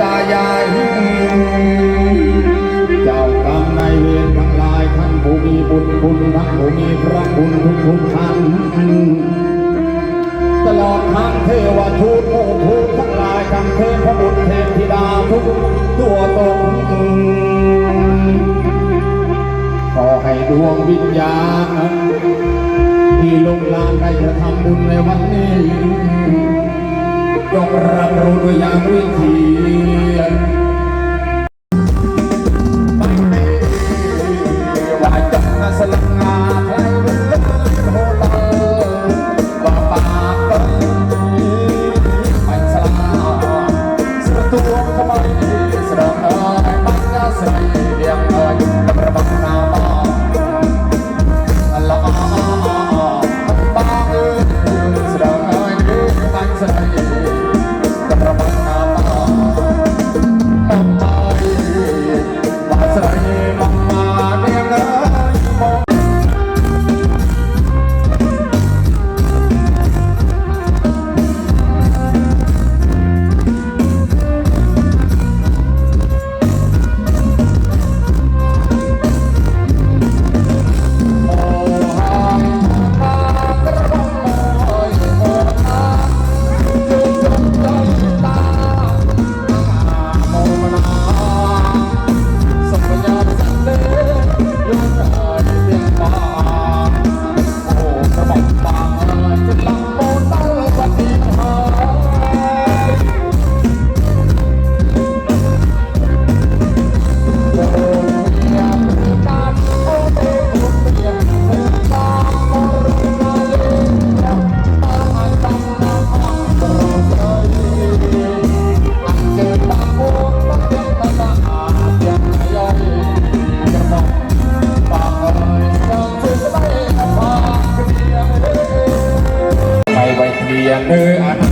ตายายเจ้ากรรมนายเวรทั้งหลายท่านผู้มีบุญคุณทั้งผู้มีพระคุณทุกทุกท่านตลอดทางเทวทูตหมู่ทูตทั้งหลายกันเทพบุตรเทพธิดาทุกตัวตนขอให้ดวงวิญญาณที่ลงลานได้จะทำบุญในวันนี้ จงรับรู้ด้วยอย่างวิธีว่าจังสลังงาใครเป็นเลิศโหลว่าปากเปิ้ลไปสลาสระตัวทำไม เกลียงเอ้ยไม่ไว้เกลียงเอ้ยอัน